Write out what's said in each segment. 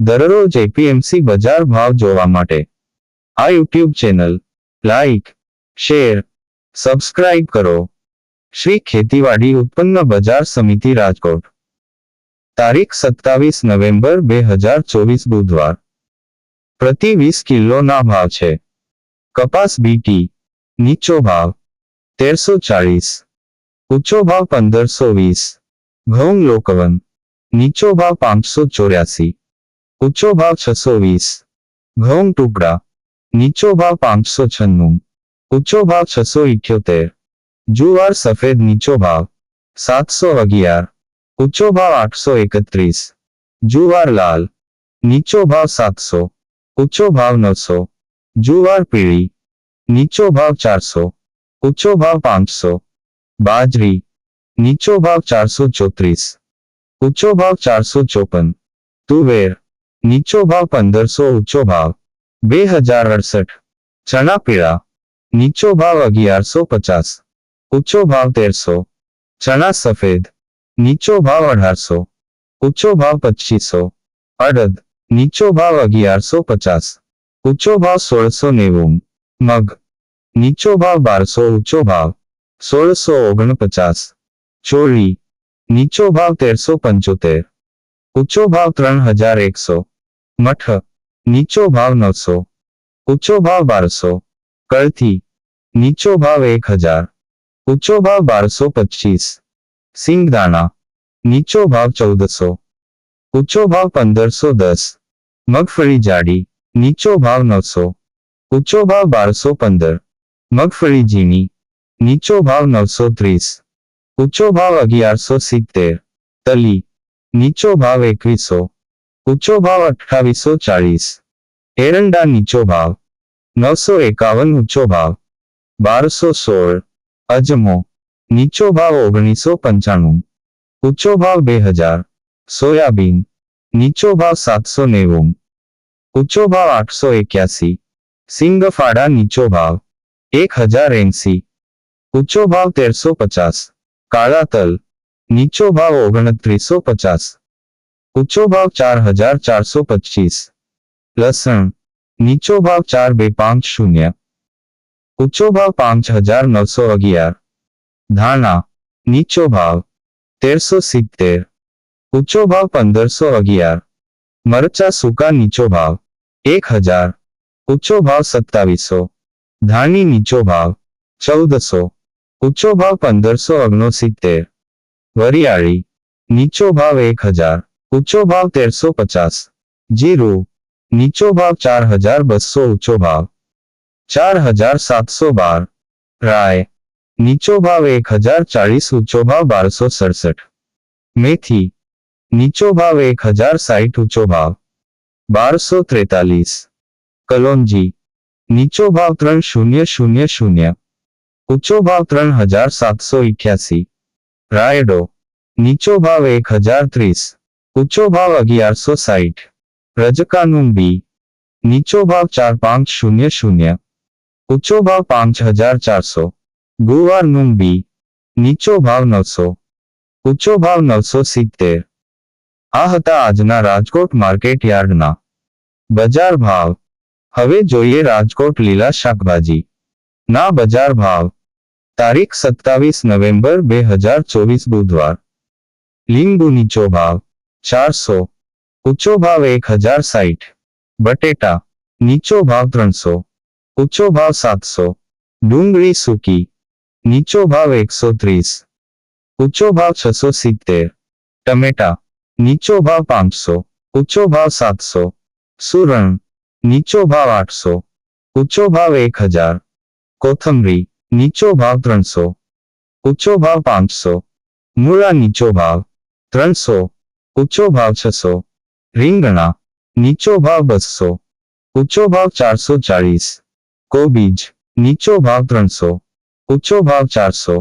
દરરોજ એપીએમસી બજાર ભાવ જોવા માટે આ YouTube channel like share subscribe કરો શ્રી ખેતીવાડી ઉત્પન્ન બજાર સમિતિ રાજકોટ તારીખ સત્તાવીસ નવેમ્બર બે હજાર ચોવીસ બુધવાર પ્રતિ વીસ કિલોના ભાવ છે કપાસ બીટી નીચો ભાવ તેરસો ચાળીસ ઊંચો ભાવ પંદરસો વીસ ઘઉં લોકવન નીચો ભાવ પાંચસો ચોર્યાસી ઊંચો ભાવ છસો વીસ ઘઉં ટુકડા નીચો ભાવ પાંચસો છન્નું ઊંચો ભાવ છસો ઇઠ્યોતેર જુવાર સફેદ નીચો ભાવ સાતસો અગિયાર ઊંચો ભાવ આઠસો એકત્રીસ જુવાર લાલ નીચો ભાવ સાતસો ઊંચો ભાવ નવસો જુવાર પીળી નીચો ભાવ ચારસો ઊંચો ભાવ પાંચસો બાજરી નીચો ભાવ ચારસો ચોત્રીસ ઊંચો ભાવ ચારસો ચોપન તુવેર નીચો ભાવ પંદરસો ઊંચો ભાવ બે હજાર અડસઠ ચણા પીળા નીચો ભાવ અગિયારસો પચાસ ઊંચો ભાવ તેરસો ચણા સફેદ નીચો ભાવ અઢારસો ઊંચો ભાવ પચીસો અડદ નીચો ભાવ અગિયારસો પચાસ ઊંચો ભાવ સોળસો નેવું મગ નીચો ભાવ બારસો ઊંચો ભાવ સોળસો ઓગણપચાસ ચોળી નીચો ભાવ તેરસો પંચોતેર ઊંચો ભાવ ત્રણ હજાર એકસો મઠ નીચો ભાવ નવસો ઊંચો ભાવ બારસો કળથી નીચો ભાવ એક હજાર ઊંચો ભાવ બારસો પચીસ સિંગદાણા નીચો ભાવ ચૌદસો ઊંચો ભાવ પંદરસો દસ મગફળી જાડી નીચો ભાવ નવસો ઊંચો ભાવ બારસો પંદર મગફળી ઝીણી નીચો ભાવ નવસો ત્રીસ ઊંચો ભાવ અગિયારસો સિત્તેર તલી નીચો ભાવ એકવીસો ઊંચો ભાવ અઠ્ઠાવીસો ચાળીસ એરંડા નીચો ભાવ નવસો એકાવન ઊંચો ભાવ બારસો સોળ અજમો નીચો ભાવ ઓગણીસો પંચાણું ઊંચો ભાવ બે હજાર સોયાબીન નીચો ભાવ સાતસો નેવું ઊંચો ભાવ આઠસો એક્યાસી સિંગફાડા નીચો ભાવ એક હજાર એંસી ઊંચો ભાવ તેરસો પચાસ કાળા તલ નીચો ભાવ ઓગણત્રીસો પચાસ ઊંચો ભાવ ચાર હજાર ચારસો પચીસ લસણ નીચો ભાવ ચાર બે પાંચ શૂન્ય ઊંચો ભાવ પાંચ હજાર નવસો અગિયાર ધાણા નીચો ભાવ તેરસો સિત્તેર ઊંચો ભાવ પંદરસો અગિયાર મરચા સૂકા નીચો ભાવ એક હજાર ઊંચો ભાવ સત્તાવીસો ધાણી નીચો ભાવ ચૌદસો ઊંચો ભાવ પંદરસો ઓગણસિત્તેર વરિયાળી નીચો ભાવ એક હજાર ઊંચો ભાવ તેરસો પચાસ જીરું નીચો ભાવ ચાર હજાર બસો ઊંચો ભાવ ચાર હજાર સાતસો બાર રાય નીચો ભાવ એક હજાર ચાળીસ ઊંચો ભાવ બારસો સડસઠ મેથી નીચો ભાવ એક હજાર સાઠ ઊંચો ભાવ બારસો ત્રેતાલીસ કલોંજી નીચો ભાવ ત્રણ શૂન્ય શૂન્ય શૂન્ય ઊંચો ભાવ ત્રણ હજાર સાતસો ઇઠ્યાસી રાયડો નીચો ભાવ એક હજાર ત્રીસ ઊંચો ભાવ અગિયારસો સાઠ રજકાનું બી નીચો ભાવ ચાર પાંચ શૂન્ય શૂન્ય ઊંચો ભાવ પાંચ હજાર ચારસો ગુવારનું બી નીચો ભાવ નવસો ઊંચો ભાવ નવસો સિત્તેર આ હતા આજના રાજકોટ માર્કેટ યાર્ડના બજાર ભાવ હવે જોઈએ રાજકોટ લીલા શાકભાજી ના બજાર ભાવ તારીખ સત્તાવીસ નવેમ્બર બે હજાર ચોવીસ બુધવાર લીંબુ નીચો ભાવ ચારસો ઊંચો ભાવ એક હજાર સાઠ બટેટા નીચો ભાવ ત્રણસો ઊંચો ભાવ સાતસો ડુંગળી સૂકી નીચો ભાવ એકસો ત્રીસ ઊંચો ભાવ છસો સિત્તેર ટમેટા નીચો ભાવ પાંચસો ઊંચો ભાવ સાતસો સુરણ નીચો ભાવ આઠસો ઊંચો ભાવ એક હજાર કોથમરી નીચો ભાવ ત્રણસો ઊંચો ભાવ પાંચસો મૂળા નીચો ભાવ ત્રણસો ઊંચો ભાવ છસો રીંગણા નીચો ભાવ બસો ઊંચો ભાવ ચારસો ચાળીસ કોબીજ નીચો ભાવ ત્રણસો ઊંચો ભાવ ચારસો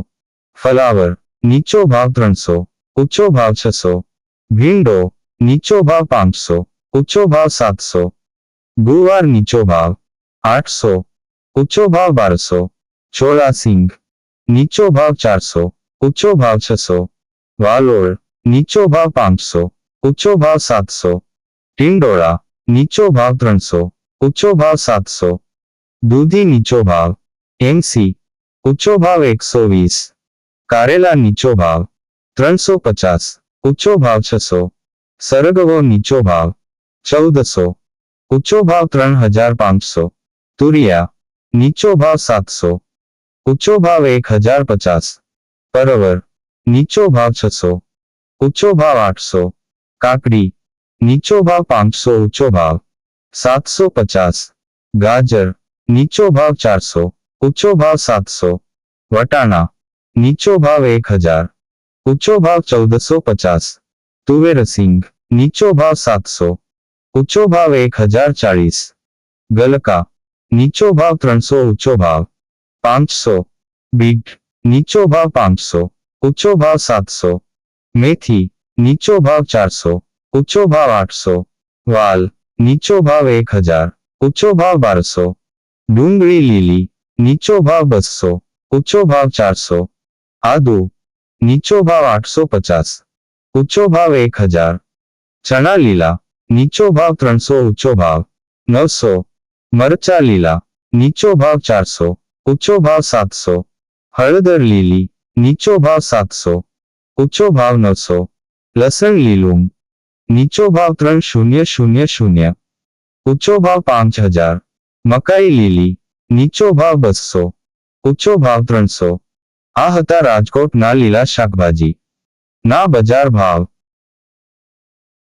ફલાવર નીચો ભાવ ત્રણસો ઊંચો ભાવ છસો ભીંડો નીચો ભાવ પાંચસો ઊંચો ભાવ સાતસો ગુવાર નીચો ભાવ આઠસો ઊંચો ભાવ બારસો ચોરાસિંગ નીચો ભાવ ચારસો ઊંચો ભાવ છસો વાલોળ નીચો ભાવ પાંચસો ઊંચો ભાવ સાતસો ટિંડોળા નીચો ભાવ ત્રણસો ઊંચો ભાવ સાતસો દૂધી નીચો ભાવ એમસી ઊંચો ભાવ એકસો વીસ કારેલા નીચો ભાવ ત્રણસો પચાસ ઊંચો ભાવ છસો સરગવો નીચો ભાવ ચૌદસો ઊંચો ભાવ ત્રણ હજાર પાંચસો તુરિયા નીચો ભાવ સાતસો ઊંચો ભાવ એક હજાર પચાસ પરવર નીચો ભાવ છસો ઊંચો ભાવ આઠસો કાકડી નીચો ભાવ પાંચસો ઊંચો ભાવ સાતસો પચાસ ગાજર નીચો ભાવ ચારસો ઊંચો ભાવ સાતસો વટાણા નીચો ભાવ એક હજાર ઊંચો ભાવ ચૌદસો પચાસ તુવેર સિંગ નીચો ભાવ સાતસો ઊંચો ભાવ એક હજાર ચાળીસ ગલકા નીચો ભાવ ત્રણસો ઊંચો ભાવ પાંચસો બીટ નીચો ભાવ પાંચસો ઊંચો ભાવ સાતસો મેથી નીચો ભાવ ચારસો ઊંચો ભાવ આઠસો વાલ નીચો ભાવ એક હજાર ઊંચો ભાવ બારસો ડુંગળી લીલી નીચો ભાવ બસો ઊંચો ભાવ ચારસો આદુ નીચો ભાવ આઠસો પચાસ ઊંચો ભાવ એક હજાર ચણા લીલા નીચો ભાવ ત્રણસો ઊંચો ભાવ નવસો મરચા લીલા નીચો ભાવ ચારસો ઊંચો ભાવ સાતસો હળદર લીલી નીચો ભાવ સાતસો ઊંચો ભાવ નવસો. લસણ લીલું. નીચો ભાવ ત્રણ શૂન્ય શૂન્ય શૂન્ય. ઊંચો ભાવ પાંચ હજાર. મકાઈ લીલી. નીચો ભાવ બસો. ઊંચો ભાવ ત્રણસો. આ હતા રાજકોટના લીલા શાકભાજી. ના બજાર ભાવ.